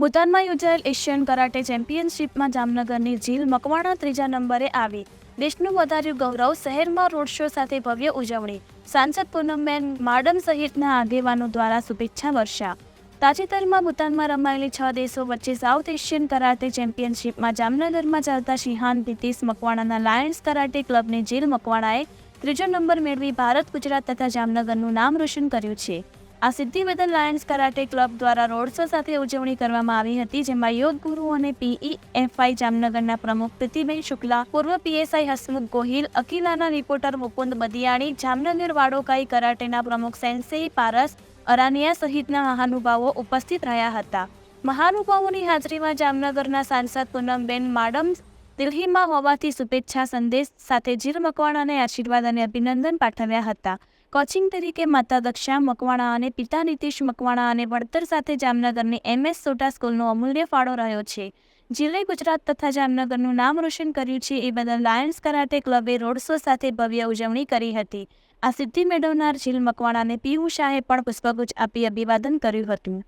ભૂતાનમાં યોજાયેલ Asian karate ચેમ્પિયનશિપમાં જામનગરની ઝીલ મકવાણા ત્રીજા નંબરે આવી. દેશનું વધાર્યું ગૌરવ શહેરમાં રોડ શો સાથે ભવ્ય ઉજવણી. સાંસદ પૂનમબેન માડમ સહિતના આગેવાનો દ્વારા શુભેચ્છા વર્ષા. તાજેતરમાં ભૂતાનમાં રમાયેલી છ દેશો વચ્ચે સાઉથ એશિયન કરાટે ચેમ્પિયનશિપમાં જામનગરમાં ચાલતા શિહાન પિતિસ મકવાણાના લાયન્સ કરાટે ક્લબની જીલ મકવાણાએ ત્રીજો નંબર મેળવી ભારત, ગુજરાત તથા જામનગરનું નામ રોશન કર્યું છે. આ સિદ્ધિ બદલ લાયન્સ કરાટે ક્લબ દ્વારા રોડ શો સાથે ઉજવણી કરવામાં આવી હતી, જેમાં યોગ ગુરુ અને પીઈએફઆઈ જામનગરના પ્રમુખ પ્રીતિબેન શુક્લા, પૂર્વ પીએસઆઈ હસમુખ ગોહિલ, અકિલાના રિપોર્ટર મુકુંદ બદિયાણી, જામનગર વાડોકાઈ કરાટેના પ્રમુખ સેન્સેઈ પારસ, અરાનિયા સહિતના મહાનુભાવો ઉપસ્થિત રહ્યા હતા. મહાનુભાવોની હાજરીમાં જામનગરના સાંસદ પૂનમબેન માડમ દિલ્હીમાં હોવાથી શુભેચ્છા સંદેશ સાથે જીર મકવાણાને આશીર્વાદ અને અભિનંદન પાઠવ્યા હતા. કોચિંગ તરીકે માતા દક્ષા મકવાણા અને પિતા નીતિશ મકવાણા અને વળતર સાથે જામનગરની એમએસ સોટા સ્કૂલનો અમૂલ્ય ફાળો રહ્યો છે. જિલ્લે ગુજરાત તથા જામનગરનું નામ રોશન કર્યું છે એ બદલ લાયન્સ કરાટે ક્લબે રોડ શો સાથે ભવ્ય ઉજવણી કરી હતી. આ સિદ્ધિ મેળવનાર જીલ મકવાણાને પીયુ શાહે પણ પુષ્પગુચ્છ આપી અભિવાદન કર્યું હતું.